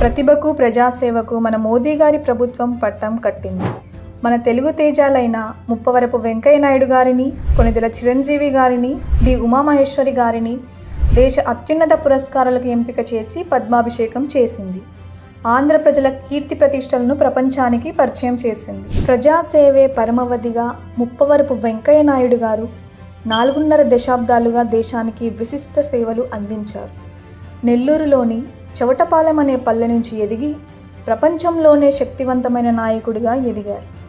ప్రతిభకు ప్రజాసేవకు మన మోదీ గారి ప్రభుత్వం పట్టం కట్టింది. మన తెలుగు తేజాలైన ముప్పవరపు వెంకయ్య నాయుడు గారిని కొనిదెల చిరంజీవి గారిని డి ఉమామహేశ్వరి గారిని దేశ అత్యున్నత పురస్కారాలకు ఎంపిక చేసి పద్మాభిషేకం చేసింది. ఆంధ్ర ప్రజల కీర్తి ప్రతిష్టలను ప్రపంచానికి పరిచయం చేసింది. ప్రజాసేవే పరమవధిగా ముప్పవరపు వెంకయ్య నాయుడు గారు నాలుగున్నర దశాబ్దాలుగా దేశానికి విశిష్ట సేవలు అందించారు. నెల్లూరులోని చవటపాలెం అనే పల్లె నుంచి ఎదిగి ప్రపంచంలోనే శక్తివంతమైన నాయకుడిగా ఎదిగారు.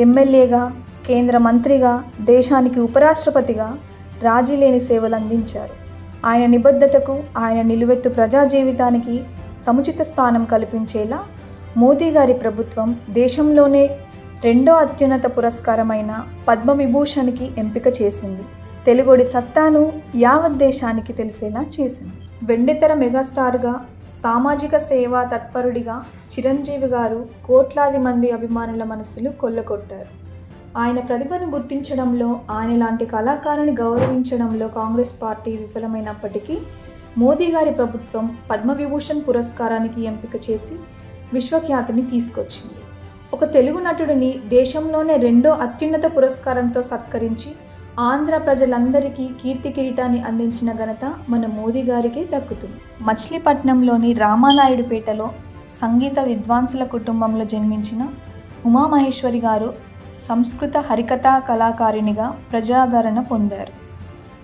ఎమ్మెల్యేగా కేంద్ర మంత్రిగా దేశానికి ఉపరాష్ట్రపతిగా రాజీ లేని సేవలు అందించారు. ఆయన నిబద్ధతకు ఆయన నిలువెత్తు ప్రజా జీవితానికి సముచిత స్థానం కల్పించేలా మోదీ గారి ప్రభుత్వం దేశంలోనే రెండో అత్యున్నత పురస్కారమైన పద్మవిభూషణ్కి ఎంపిక చేసింది. తెలుగుడి సత్తాను యావత్ దేశానికి తెలిసేలా చేసింది. వెండితెర మెగాస్టార్గా సామాజిక సేవా తత్పరుడిగా చిరంజీవి గారు కోట్లాది మంది అభిమానుల మనసులు కొల్లగొట్టారు. ఆయన ప్రతిభను గుర్తించడంలో ఆయన లాంటి కళాకారుని గౌరవించడంలో కాంగ్రెస్ పార్టీ విఫలమైనప్పటికీ మోదీ గారి ప్రభుత్వం పద్మవిభూషణ్ పురస్కారానికి ఎంపిక చేసి విశ్వఖ్యాతిని తీసుకొచ్చింది. ఒక తెలుగు నటుడిని దేశంలోనే రెండో అత్యున్నత పురస్కారంతో సత్కరించి ఆంధ్ర ప్రజలందరికీ కీర్తి కిరీటాన్ని అందించిన ఘనత మన మోదీ గారికే దక్కుతుంది. మచిలీపట్నంలోని రామానాయుడుపేటలో సంగీత విద్వాంసుల కుటుంబంలో జన్మించిన ఉమామహేశ్వరి గారు సంస్కృత హరికథా కళాకారిణిగా ప్రజాదరణ పొందారు.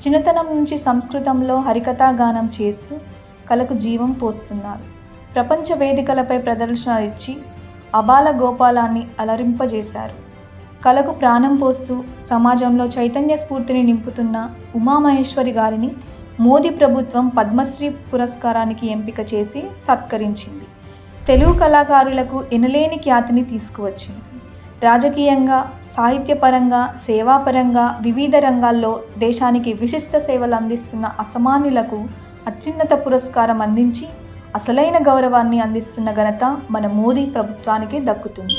చిన్నతనం నుంచి సంస్కృతంలో హరికథా గానం చేస్తూ కళకు జీవం పోస్తున్నారు. ప్రపంచ వేదికలపై ప్రదర్శన ఇచ్చి అబాల గోపాలాన్ని అలరింపజేశారు. కళకు ప్రాణం పోస్తూ సమాజంలో చైతన్య స్ఫూర్తిని నింపుతున్న ఉమామహేశ్వరి గారిని మోదీ ప్రభుత్వం పద్మశ్రీ పురస్కారానికి ఎంపిక చేసి సత్కరించింది. తెలుగు కళాకారులకు ఎనలేని ఖ్యాతిని తీసుకువచ్చింది. రాజకీయంగా సాహిత్యపరంగా సేవాపరంగా వివిధ రంగాల్లో దేశానికి విశిష్ట సేవలు అందిస్తున్న అసమాన్యులకు అత్యున్నత పురస్కారం అందించి అసలైన గౌరవాన్ని అందిస్తున్న ఘనత మన మోడీ ప్రభుత్వానికి దక్కుతుంది.